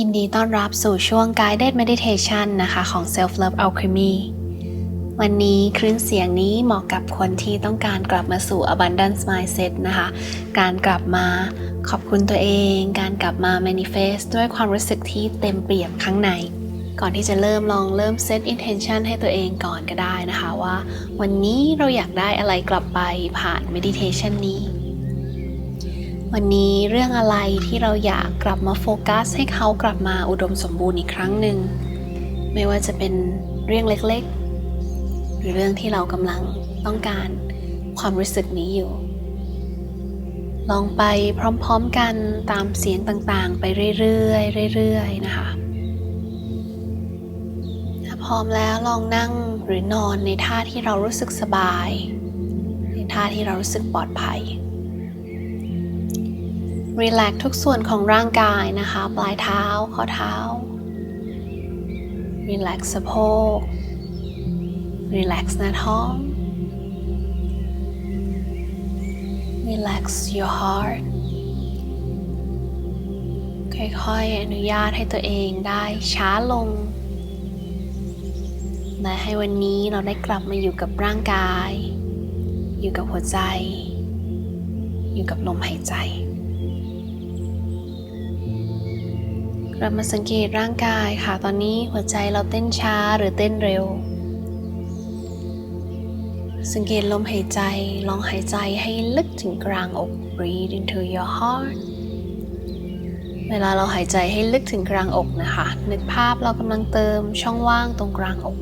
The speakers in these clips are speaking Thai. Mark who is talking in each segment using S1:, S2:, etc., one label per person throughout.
S1: ยินดีต้อนรับสู่ช่วง Guided Meditation นะคะของ Self Love Alchemy วันนี้คลื่นเสียงนี้เหมาะกับคนที่ต้องการกลับมาสู่ Abundance Mindset นะคะ การกลับมาขอบคุณตัวเอง การกลับมา manifest ด้วยความรู้สึกที่เต็มเปี่ยมข้างใน ก่อนที่จะเริ่มลองเริ่ม set intention ให้ตัวเองก่อนก็ได้นะคะว่า วันนี้เราอยากได้อะไรกลับไปผ่าน meditation นี้ วันนี้เรื่องอะไรที่เราอยากกลับมาโฟกัส ให้เขากลับมาอุดมสมบูรณ์อีกครั้งหนึ่ง ไม่ว่าจะเป็นเรื่องเล็กๆ หรือเรื่องที่เรากำลังต้องการความรู้สึกนี้อยู่ ลองไปพร้อมๆกันตามเสียงต่างๆ ไปเรื่อยๆเรื่อยๆนะคะถ้าพร้อมแล้วลองนั่งหรือนอนในท่าที่เรารู้สึกสบาย ในท่าที่เรารู้สึกปลอดภัย รีแลกทุกส่วนของร่างกายนะคะ ปลายเท้าข้อเท้า รีแลกสะโพก รีแลกหน้าท้อง Relax your heart ค่อยๆ อนุญาตให้ตัวเองได้ช้าลง และให้วันนี้เราได้กลับมาอยู่กับร่างกาย อยู่กับหัวใจ อยู่กับลมหายใจ กลับมาสังเกตร่างกายค่ะ ตอนนี้หัวใจเราเต้นช้าหรือเต้นเร็ว สังเกตลมหายใจ ลองหายใจให้ลึกถึงกลางอก breathe into your heart เวลาเราหายใจให้ลึกถึงกลางอกนะคะ นึกภาพเรากำลังเติมช่องว่างตรงกลางอก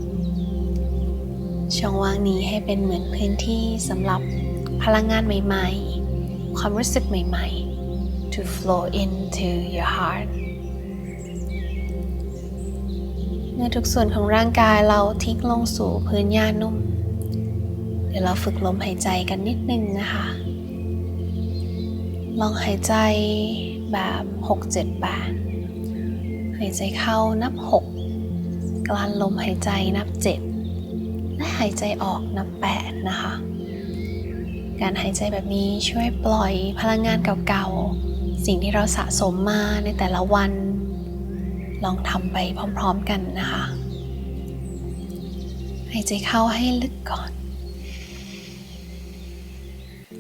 S1: ช่องว่างนี้ให้เป็นเหมือนพื้นที่สำหรับพลังงานใหม่ ๆ ความรู้สึกใหม่ ๆ to flow into your heart มื่อทุกส่วนของร่างกายเราทิ้งลงสู่พื้นหญ้านุ่ม เดี๋ยวเราฝึกลมหายใจกันนิดนึงนะคะ ลองหายใจแบบ 6 7 8หายใจเข้านับ 6 กลั้นลมหายใจนับ 7 และหายใจออกนับ 8 นะคะ การหายใจแบบนี้ช่วยปล่อยพลังงานเก่าๆ สิ่งที่เราสะสมมาในแต่ละวัน ลองทำไปพร้อมๆกันนะคะหายใจเข้าให้ลึกก่อน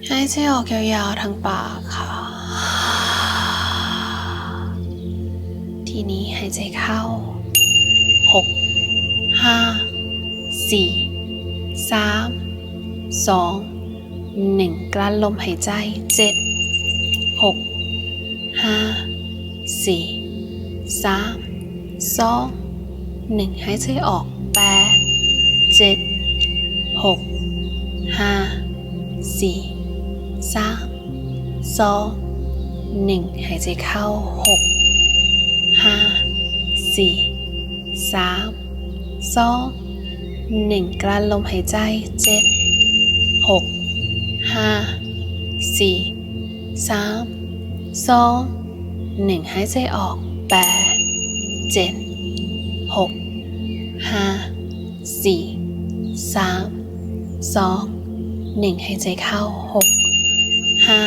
S1: หายใจออกยาวๆทางปากค่ะ ทีนี้หายใจเข้า 6 5 4 3 2 1 กลั้นลมหายใจ 7 6 5 4 3 2 1หนึ่งหายใจออก8 7 6 5สี่สามสองหนึ่งหายใจเข้าหกห้าสี่สามสองหนึ่งกลั้นลมหายใจเจ็ดหกห้าสี่สามสองหนึ่งหายใจออกแปด เจ็ดหกห้าสี่สามสองหนึ่งหายใจเข้าหกห้า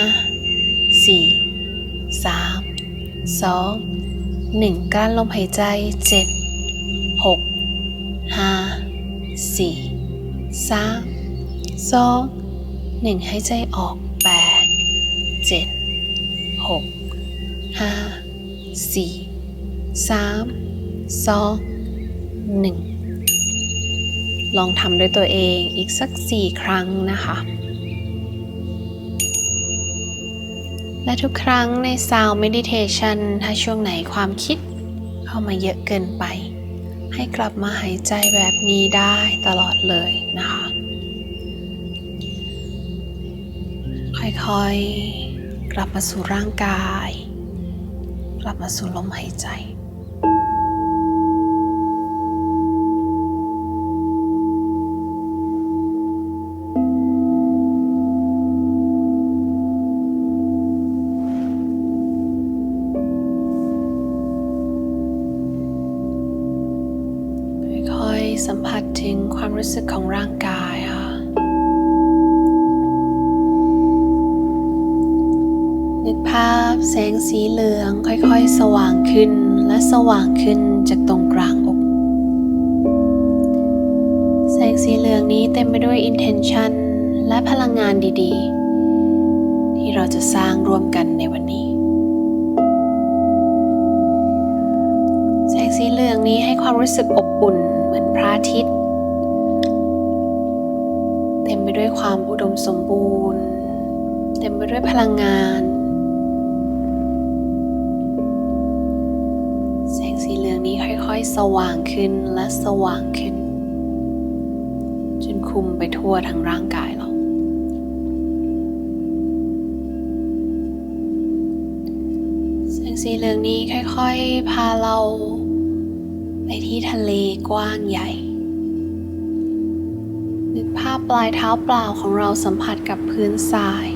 S1: สี่สามสองหนึ่งกลั้นลมหายใจเจ็ดหกห้าสี่สามสองหนึ่งหายใจออกแปดเจ็ ดหกห้าสี่สามสองหนึ่งลองทำด้วยตัวเองอีกสัก 4 ครั้งนะคะ และทุกครั้งใน Sound Meditation ถ้าช่วงไหนความคิดเข้ามาเยอะเกินไป ให้กลับมาหายใจแบบนี้ได้ตลอดเลยนะคะ ค่อยๆ กลับมาสู่ร่างกาย กลับมาสู่ลมหายใจ สีเหลืองค่อยๆ สว่างขึ้นและและสว่างขึ้นจากตรงกลางอก แสงสีเหลืองนี้เต็มไปด้วย intention และพลังงานดีๆ ที่เราจะสร้างร่วมกันในวันนี้ แสงสีเหลืองนี้ให้ความรู้สึกอบอุ่นเหมือนพระอาทิตย์ เต็มไปด้วยความอุดมสมบูรณ์ เต็มไปด้วยพลังงาน สว่างขึ้นและสว่างขึ้น จนคุมไปทั่วทั้งร่างกายเราแสงสีเหลืองนี้ค่อยๆ พาเราไปที่ทะเลกว้างใหญ่นึกภาพปลายเท้าเปล่าของเราสัมผัสกับพื้นทราย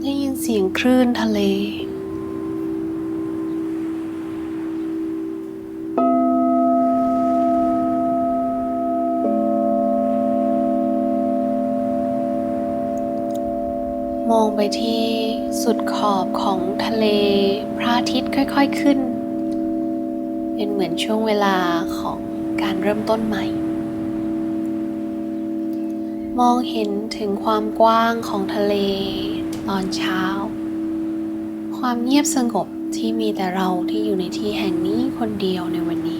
S1: ได้ยินเสียงคลื่นทะเล ไปที่สุดขอบของทะเลพระอาทิตย์ค่อย ๆขึ้น เป็นเหมือนช่วงเวลาของการเริ่มต้นใหม่ มองเห็นถึงความกว้างของทะเลตอนเช้า ความเงียบสงบที่มีแต่เราที่อยู่ในที่แห่งนี้คนเดียวในวันนี้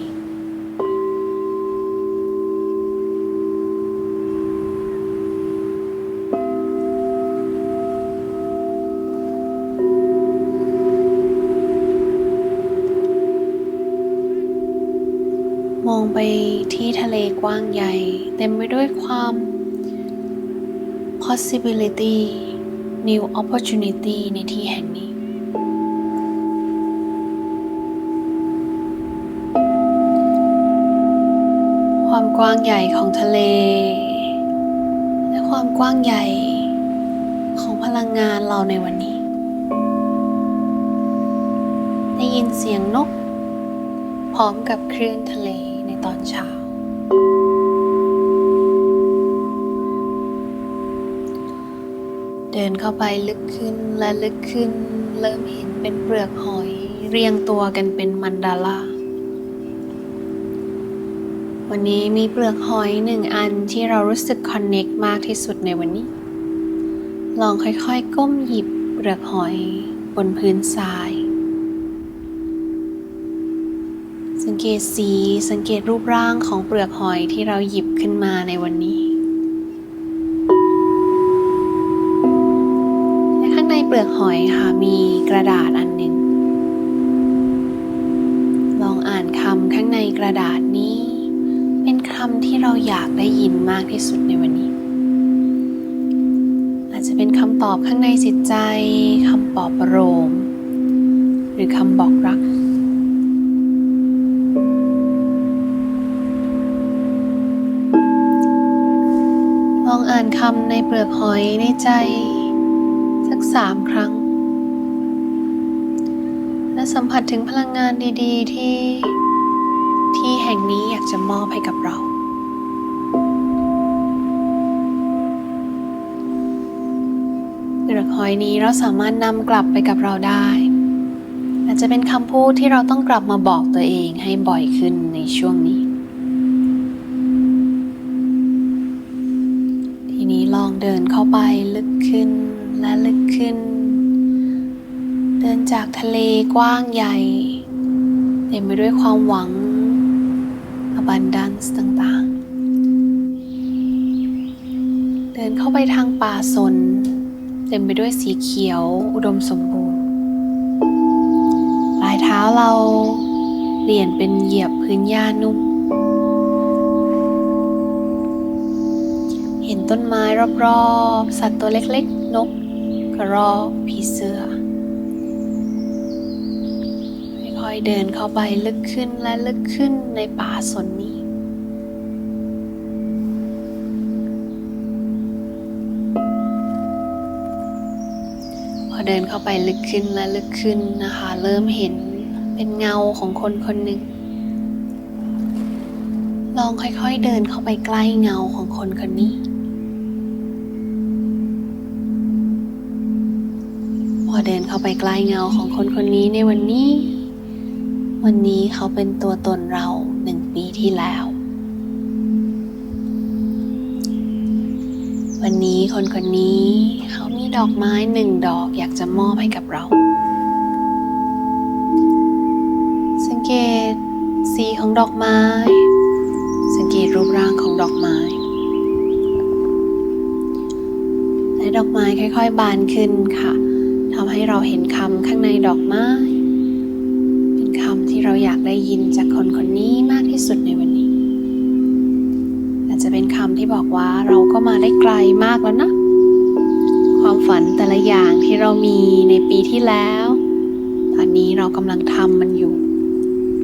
S1: ไปที่ทะเลกว้างใหญ่ เต็มไปด้วยความ possibility new opportunity ในที่แห่งนี้ ความกว้างใหญ่ของทะเล และความกว้างใหญ่ของพลังงานเราในวันนี้ ได้ยินเสียงนก พร้อมกับคลื่นทะเล ตอนเช้า เดินเข้าไปลึกขึ้นและลึกขึ้น เริ่มเห็นเป็นเปลือกหอย เรียงตัวกันเป็นมันดาลาวันนี้มีเปลือกหอยหนึ่งอันที่เรารู้สึกคอนเน็กมากที่สุดในวันนี้ ลองค่อยๆ ก้มหยิบเปลือกหอยบนพื้นทราย เกตสี สังเกตรูปร่างของเปลือกหอยที่เราหยิบขึ้นมาในวันนี้และข้างในเปลือกหอยค่ะมีกระดาษอันหนึ่ง ลองอ่านคำข้างในกระดาษนี้ เป็นคำที่เราอยากได้ยินมากที่สุดในวันนี้ อาจจะเป็นคำตอบข้างในจิตใจคำปลอบประโลมหรือคำบอกรัก องอ่านคำในเปลือกหอยในใจ สักสามครั้ง และสัมผัสถึงพลังงานดีๆ ที่ที่แห่งนี้อยากจะมอบให้กับเราเปลือกหอยนี้เราสามารถนำกลับไปกับเราได้ อาจจะเป็นคำพูดที่เราต้องกลับมาบอกตัวเองให้บ่อยขึ้นในช่วงนี้ เดินเข้าไปลึกขึ้นและลึกขึ้น เดินจากทะเลกว้างใหญ่เต็มไปด้วยความหวัง abundance ต่างๆ เดินเข้าไปทางป่าสน เต็มไปด้วยสีเขียวอุดมสมบูรณ์ปลายเท้าเราเปลี่ยนเป็นเหยียบพื้นหญ้านุ่ม ต้นไม้รอบๆ สัตว์ตัวเล็กๆ นก กระรอกผีเสื้อ ค่อยๆเดินเข้าไปลึกขึ้นและลึกขึ้นในป่าสนนี้พอเดินเข้าไปลึกขึ้นและลึกขึ้นนะคะ เริ่มเห็นเป็นเงาของคนคนหนึ่ง ลองค่อยๆเดินเข้าไปใกล้เงาของคนคนนี้ ไปใกล้เงาของคนคนนี้ในวันนี้ วันนี้เขาเป็นตัวตนเราหนึ่งปีที่แล้ว วันนี้คนคนนี้เขามีดอกไม้หนึ่งดอกอยากจะมอบให้กับเรา สังเกตสีของดอกไม้ สังเกตรูปร่างของดอกไม้และดอกไม้ค่อย ๆ บานขึ้นค่ะ ทำให้เราเห็นคำข้างในดอกไม้ เป็นคำที่เราอยากได้ยินจากคนคนนี้มากที่สุดในวันนี้ อาจจะเป็นคำที่บอกว่าเราก็มาได้ไกลมากแล้วนะ ความฝันแต่ละอย่างที่เรามีในปีที่แล้ว ตอนนี้เรากำลังทำมันอยู่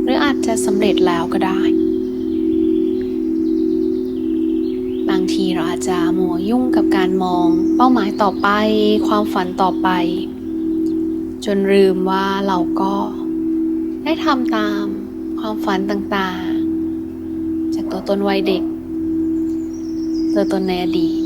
S1: หรืออาจจะสำเร็จแล้วก็ได้บางทีเราอาจจะมัวยุ่งกับการมอง เป้าหมายต่อไป ความฝันต่อไป จนลืมว่าเราก็ได้ทำตามความฝันต่างๆ จากตัวตนวัยเด็ก ตัวตนในอดีต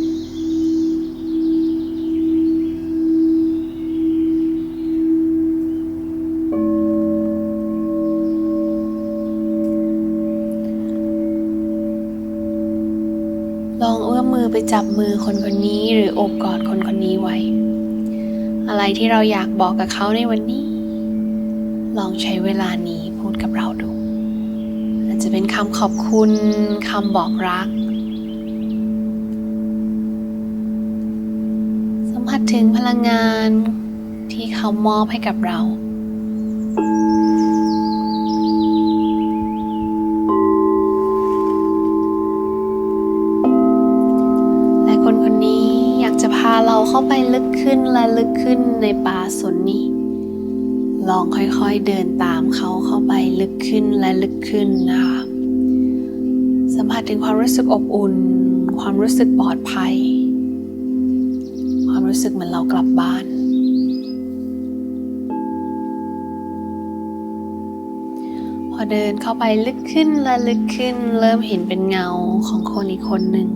S1: ลองเอื้อมมือไปจับมือคนคนนี้หรือโอบกอดคนคนนี้ไว้ อะไรที่เราอยากบอกกับเขาในวันนี้ ลองใช้เวลานี้พูดกับเราดู อาจจะเป็นคำขอบคุณคำบอกรัก สัมผัสถึงพลังงานที่เขามอบให้กับเรา เข้าไปลึกขึ้นและลึกขึ้นในป่าสนนี้ ลองค่อยๆเดินตามเขาเข้าไปลึกขึ้นและลึกขึ้นนะคะสัมผัสถึงความรู้สึกอบอุ่น ความรู้สึกปลอดภัย ความรู้สึกเหมือนเรากลับบ้านพอเดินเข้าไปลึกขึ้นและลึกขึ้น เริ่มเห็นเป็นเงาของคนอีกคนหนึ่ง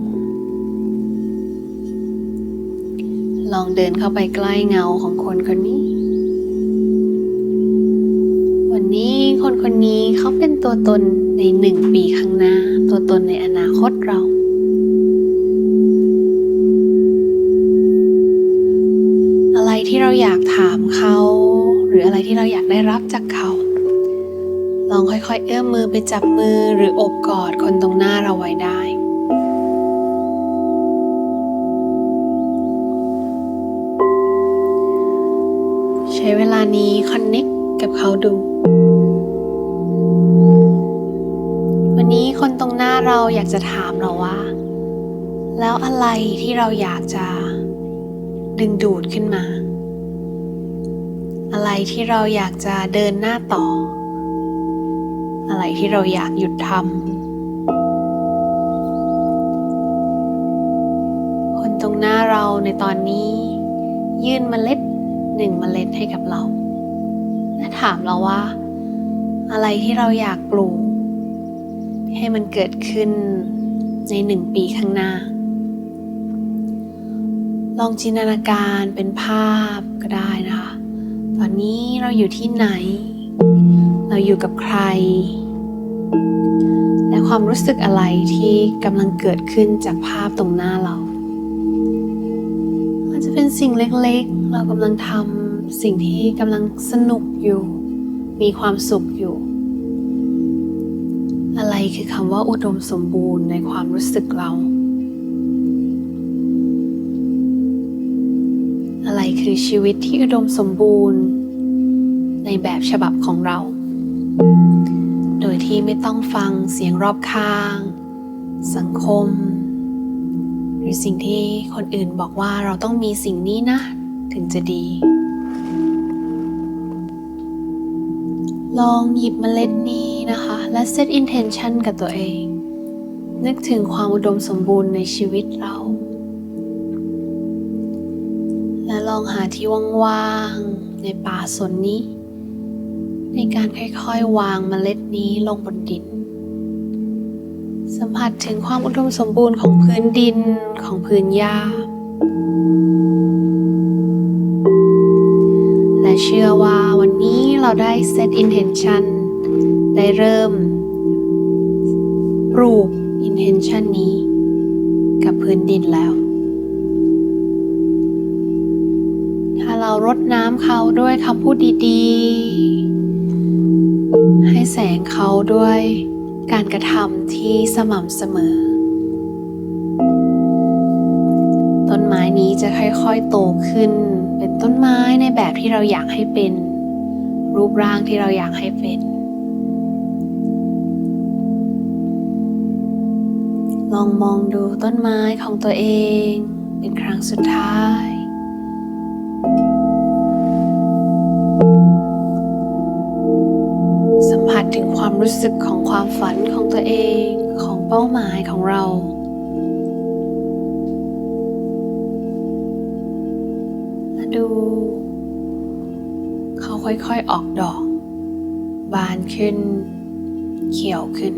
S1: ลองเดินเข้าไปใกล้เงาของคนคนนี้ วันนี้คนคนนี้เขาเป็นตัวตนในหนึ่งปีข้างหน้า ตัวตนในอนาคตเรา อะไรที่เราอยากถามเขา หรืออะไรที่เราอยากได้รับจากเขา ลองค่อยๆ เอื้อมมือไปจับมือหรืออบกอดคนตรงหน้าเราไว้ได้ ช้เวลานี้คอนเน็กกับเขาดู วันนี้คนตรงหน้าเราอยากจะถามเราว่า แล้วอะไรที่เราอยากจะ ดึงดูดขึ้นมา อะไรที่เราอยากจะเดินหน้าต่อ อะไรที่เราอยากหยุดทำคนตรงหน้าเราในตอนนี้ ยื่นมเมล็ด หนึ่งเมล็ดให้กับเรา และถามเราว่า อะไรที่เราอยากปลูก ให้มันเกิดขึ้นในหนึ่งปีข้างหน้า ลองจินตนาการเป็นภาพก็ได้นะคะ ตอนนี้เราอยู่ที่ไหน เราอยู่กับใคร และความรู้สึกอะไรที่กำลังเกิดขึ้นจากภาพตรงหน้าเรา อาจจะเป็นสิ่งเล็ก เรากำลังทำสิ่งที่กำลังสนุกอยู่ มีความสุขอยู่ อะไรคือคำว่าอุดมสมบูรณ์ในความรู้สึกเรา อะไรคือชีวิตที่อุดมสมบูรณ์ ในแบบฉบับของเรา โดยที่ไม่ต้องฟังเสียงรอบข้าง สังคม หรือสิ่งที่คนอื่นบอกว่าเราต้องมีสิ่งนี้นะ ถึงจะดี ลองหยิบเมล็ดนี้นะคะ และ set intention กับตัวเอง นึกถึงความอุดมสมบูรณ์ในชีวิตเรา และลองหาที่ว่างๆ ในป่าสนนี้ ในการค่อยๆ วางเมล็ดนี้ลงบนดินสัมผัสถึงความอุดมสมบูรณ์ของพื้นดินของพื้นหญ้า เชื่อว่าวันนี้เราได้ set intention ได้เริ่มปลูก intention นี้ กับพื้นดินแล้ว ถ้าเรารดน้ำเขาด้วยคำพูดดีๆ ให้แสงเขาด้วยการกระทำที่สม่ำเสมอ ต้นไม้นี้จะค่อยๆโตขึ้น เป็นต้นไม้ในแบบที่เราอยากให้เป็น รูปร่างที่เราอยากให้เป็น ลองมองดูต้นไม้ของตัวเอง เป็นครั้งสุดท้ายสัมผัสถึงความรู้สึกของความฝันของตัวเองของเป้าหมายของเรา ดู เขาค่อยๆออกดอก บานขึ้น เขียวขึ้น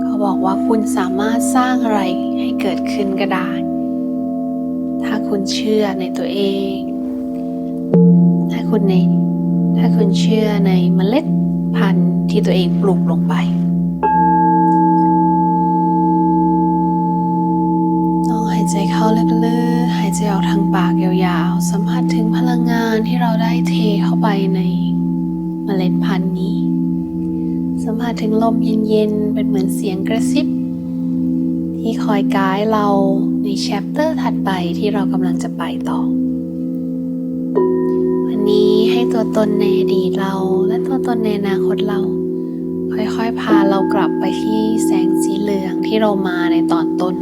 S1: เขาบอกว่าคุณสามารถสร้างอะไรให้เกิดขึ้นก็ได้ ถ้าคุณเชื่อในตัวเอง ถ้าคุณใน ถ้าคุณเชื่อในเมล็ดพันธุ์ที่ตัวเองปลูกลงไป ลองหายใจ เข้าลึกๆ หายใจออกทางปากยาวๆ สัมผัสถึงพลังงานที่เราได้เทเข้าไปในเมล็ดพันธุ์นี้ สัมผัสถึงลมเย็นๆ เป็นเหมือนเสียงกระซิบ ที่คอยกด์เราในแชปเตอร์ถัดไปที่เรากำลังจะไปต่อ วันนี้ให้ตัวตนในอดีตเราและตัวตนในอนาคตเรา ค่อยๆ พาเรากลับไปที่แสงสีเหลืองที่เรามาในตอนต้น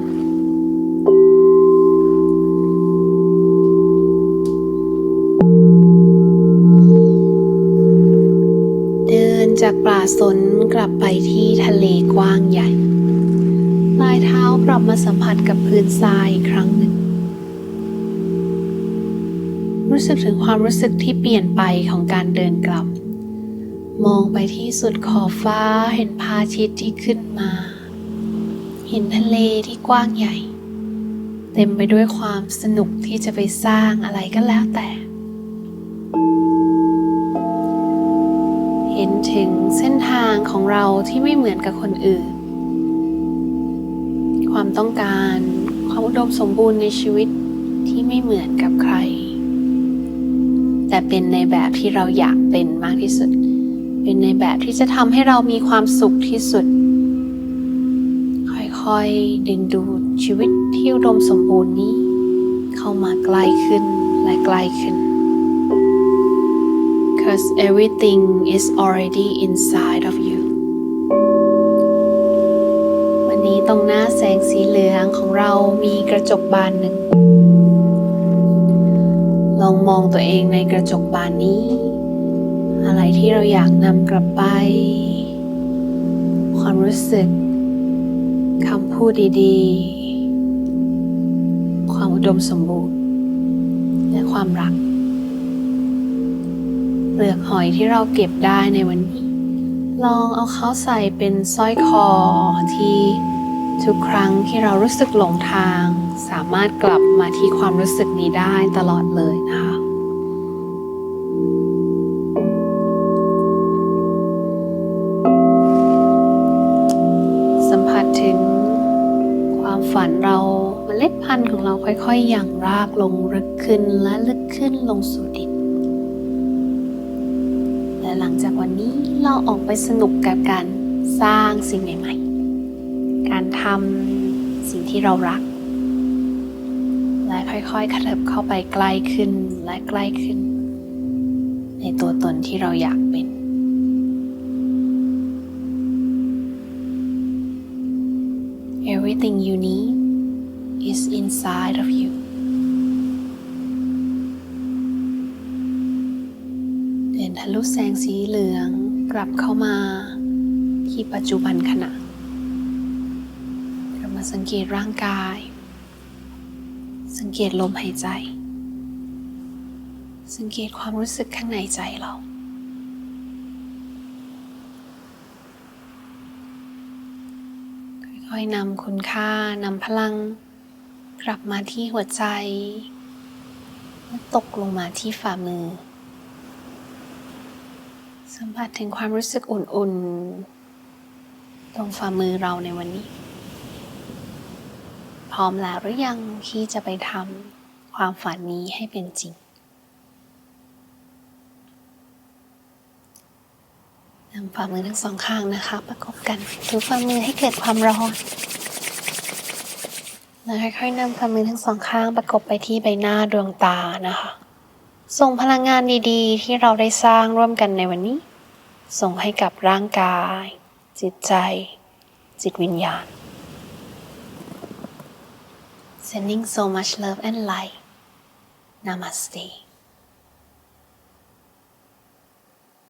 S1: จากป่าสนกลับไปที่ทะเลกว้างใหญ่ปลายเท้ากลับมาสัมผัสกับพื้นทรายอีกครั้งหนึ่ง รู้สึกถึงความรู้สึกที่เปลี่ยนไปของการเดินกลับ มองไปที่สุดขอบฟ้าเห็นพาทิตที่ขึ้นมา เห็นทะเลที่กว้างใหญ่ เต็มไปด้วยความสนุกที่จะไปสร้างอะไรก็แล้วแต่ ถึงเส้นทางของเราที่ไม่เหมือนกับคนอื่น ความต้องการความอุดมสมบูรณ์ในชีวิตที่ไม่เหมือนกับใคร แต่เป็นในแบบที่เราอยากเป็นมากที่สุด เป็นในแบบที่จะทำให้เรามีความสุขที่สุด ค่อยๆดึงดูดชีวิตที่อุดมสมบูรณ์นี้ เข้ามาใกล้ขึ้นและใกล้ขึ้น Cause everything is already inside of you วันนี้ตรงหน้าแสงสีเหลืองของเรามีกระจกบานหนึ่ง ลองมองตัวเองในกระจกบานนี้ อะไรที่เราอยากนำกลับไป ความรู้สึกคำพูดดีๆ ความอุดมสมบูรณ์ และความรัก ลือกหอยที่เราเก็บได้ในวันนี้ ลองเอาเขาใส่เป็นสร้อยคอที่ทุกครั้งที่เรารู้สึกหลงทาง สามารถกลับมาที่ความรู้สึกนี้ได้ตลอดเลยนะคะสัมผัสถึงความฝันเราเมล็ดพันธุ์ของเราค่อยๆหยั่งรากลงลึกขึ้นและลึกขึ้นลงสู่ดิน เราออกไปสนุกกับการสร้างสิ่งใหม่ๆ การทำสิ่งที่เรารัก และค่อยๆขยับเข้าไปใกล้ขึ้นและใกล้ขึ้น ในตัวตนที่เราอยากเป็น Everything you need is inside of you เดินทะลุแสงสีเหลือง กลับเข้ามาที่ปัจจุบันขณะเรามาสังเกตร่างกาย สังเกตลมหายใจ สังเกตความรู้สึกข้างในใจเราค่อยๆนำคุณค่านำพลัง กลับมาที่หัวใจและตกลงมาที่ฝ่ามือ สัมผัสถึงความรู้สึกอุ่นๆ ตรงฝ่ามือเราในวันนี้ พร้อมแล้วหรือยังที่จะไปทำความฝันนี้ให้เป็นจริงนำฝ่ามือทั้งสองข้างนะคะ ประกบกันถูฝ่ามือให้เกิดความร้อนแล้วค่อยๆนำฝ่ามือทั้งสองข้างประกบไปที่ใบหน้าดวงตานะคะ ส่งพลังงานดีๆ ที่เราได้สร้างร่วมกันในวันนี้ ส่งให้กับร่างกาย จิตใจ จิตวิญญาณ sending so much love and light namaste